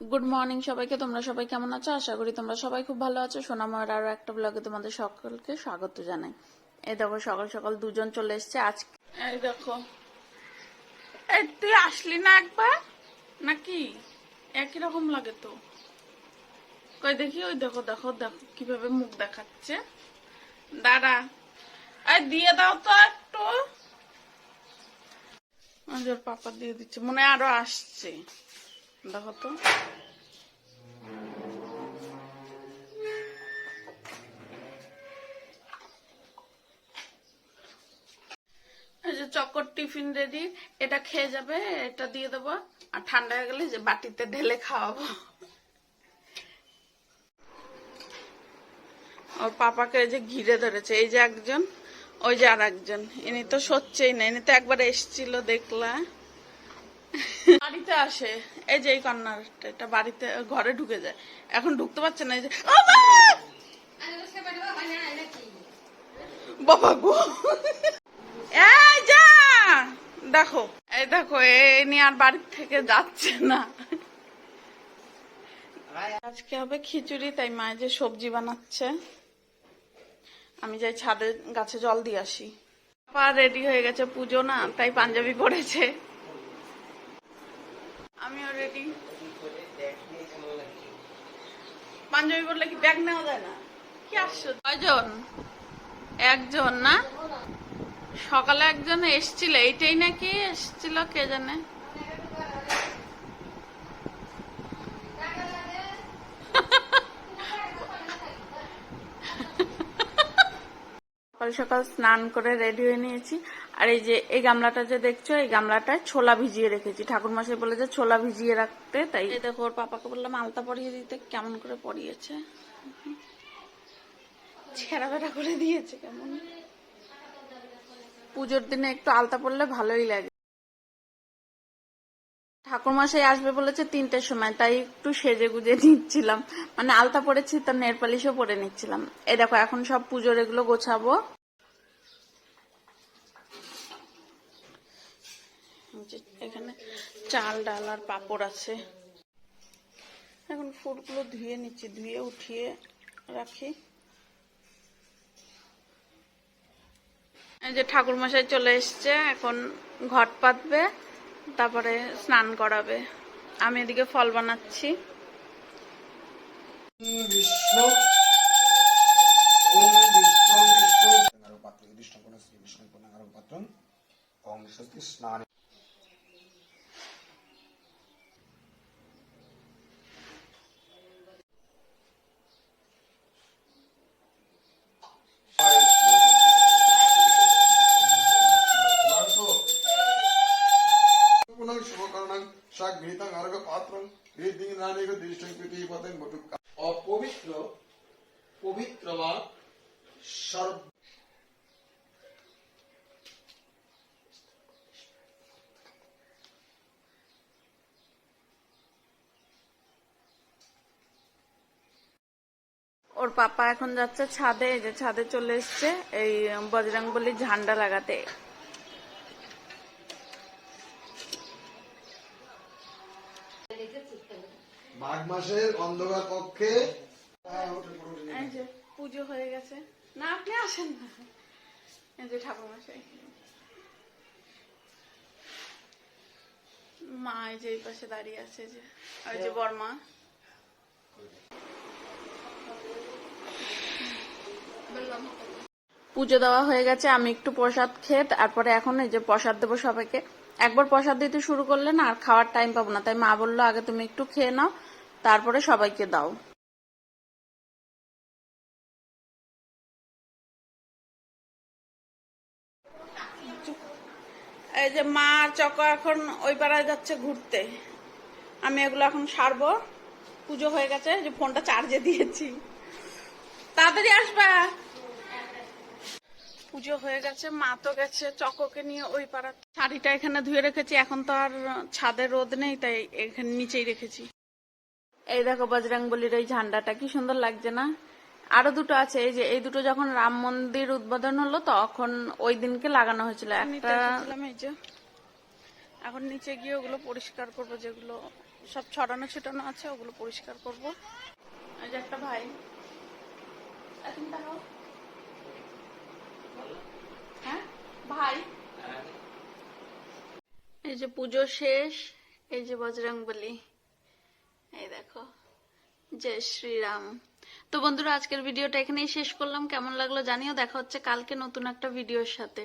Good morning সবাইকে, তোমরা সবাই কেমন আছো? আশা করি তোমরা সবাই খুব ভালো আছো। সোনাময়ের আরও একটা ব্লগে তোমাদের সকলকে স্বাগত জানাই। এই দেখো, সকাল সকাল দুজন চলে এসছে। আজ এই দেখো। তুই আসলি না একবার? নাকি? একই রকম লাগে তো। কই দেখি, ওই দেখো দেখো দেখো কীভাবে মুখ দেখাচ্ছে। দাঁড়া। এই, দিয়ে দাও তো একটু। পাপা দিয়ে দিচ্ছে। মনে আরও আসছে। দেখো তো চকর টিফিন রেডি এটা খেয়ে যাবে, এটা দিয়ে দেবো। আর ঠান্ডা হয়ে গেলে যে বাটিতে ঢেলে খাওয়াবো। ওর পাপাকে যে ঘিরে ধরেছে, এই যে একজন, ওই যে আর একজন ইনি তো সচ্ছেই না, ইনি তো একবার এসছিল দেখলা। বাড়িতে আসে। এই যে এই কর্নারটা, এটা বাড়িতে, ঘরে ঢুকে যায়। এখন ঢুকতে পারছে না, এই যে বাবা গো! যা! দেখো, এই দেখো এই নিয়ে আর বাড়ি থেকে যাচ্ছে না। আজকে হবে খিচুড়ি, তাই মা যে সবজি বানাচ্ছে। আমি যাই ছাদে গাছে জল দিয়ে আসি। পা রেডি হয়ে গেছে পুজো না, তাই পাঞ্জাবি পরেছে আমিও রেডি পাঞ্জাবি পরলে কি ব্যাগ নেওয়া যায় না? কি আসছো কয়জন? একজন না? সকালে একজন এসছিল, এইটাই নাকি এসছিল কে জানে? সকাল সকাল স্নান করে রেডি হয়ে নিয়েছি। আর এই যে এই গামলাটা যে দেখছ এই গামলাটায় ছোলা ভিজিয়ে রেখেছি। ঠাকুর মশাই বলে যে ছোলা ভিজিয়ে রাখতে তাই দেখো ওর পাপাকে বললাম আলতা পরিয়ে দিতে কেমন করে পরিয়েছে? ছেঁড়া বেড়া করে দিয়েছে কেমন? পুজোর দিনে একটু আলতা পড়লে ভালোই লাগে। ঠাকুরমশাই আসবে বলেছে তিনটের সময়, তাই একটু সেজে গুজে নিচ্ছিলাম। মানে আলতা পরেছি, তো নেল পালিশও পরে নিচ্ছিলাম। এই দেখো, এখন সব পুজোর এগুলো গোছাবো। এখানে চাল, ডাল আর পাপড় আছে। এখন ফুলগুলো ধুয়ে নিচ্ছি, ধুয়ে উঠিয়ে রাখি। এই যে ঠাকুর মশাই চলে এসছে, এখন ঘট পাতবে। তারপরে স্নান করাবে আমি এদিকে ফল বানাচ্ছি সাগৃতং অর্ঘ পাত্রং হৃদিং নানিক দৃষ্টং প্রীতি পদং অপবিত্র পবিত্র বা সর্ব ওর পাপা এখন যাচ্ছে ছাদে যে ছাদে চলে এসছে এই বজরং বলি ঝান্ডা লাগাতে। মাঘ মাসের অন্ধকার কক্ষে পুজো হয়ে গেছে। না আপনি আসেন না। এই যে ঠাকুর মশাই। মা এই যে এই পাশে দাঁড়িয়ে আছে যে এই যে বর্মা। পুজো দেওয়া হয়ে গেছে আমি একটু প্রসাদ খেয়ে তারপরে এখন এই যে প্রসাদ দেবো সবাইকে। একবার প্রসাদ দিতে শুরু করলে না আর খাওয়ার টাইম পাবো না। তাই মা বলল, আগে তুমি একটু খেয়ে নাও, তারপরে সবাইকে দাও। এই যে মা আর চক এখন ওই পাড়ায় যাচ্ছে ঘুরতে। আমি এগুলো এখন সারবো। পুজো হয়ে গেছে যে ফোনটা চার্জে দিয়েছি। তাড়াতাড়ি আসবা। পুজো হয়ে গেছে মা তো গেছে চককে নিয়ে ওই পাড়া শাড়িটা এখানে ধুয়ে রেখেছি এখন তো আর ছাদে রোদ নেই তাই এখানে নিচেই রেখেছি। এই দেখো বজরংবলির এই ঝান্ডাটা কি সুন্দর লাগছে না? আরও দুটো আছে এই যে এই দুটো যখন রাম মন্দির উদ্বোধন হলো তখন ওই দিনকে লাগানো হয়েছিল। একটা এই যে। এখন নিচে গিয়ে ওগুলো পরিষ্কার করব যেগুলো সব ছড়ানো ছিটানো আছে ওগুলো পরিষ্কার করব। এই যে একটা ভাই। এখন তাকাও। হ্যাঁ ভাই এই যে পুজো শেষ, এই যে বজরং বলি। এই দেখো, জয় শ্রীরাম। তো বন্ধুরা, আজকের ভিডিওটা এখানেই শেষ করলাম। কেমন লাগল জানিও। দেখা হচ্ছে কালকে নতুন একটা ভিডিওর সাথে।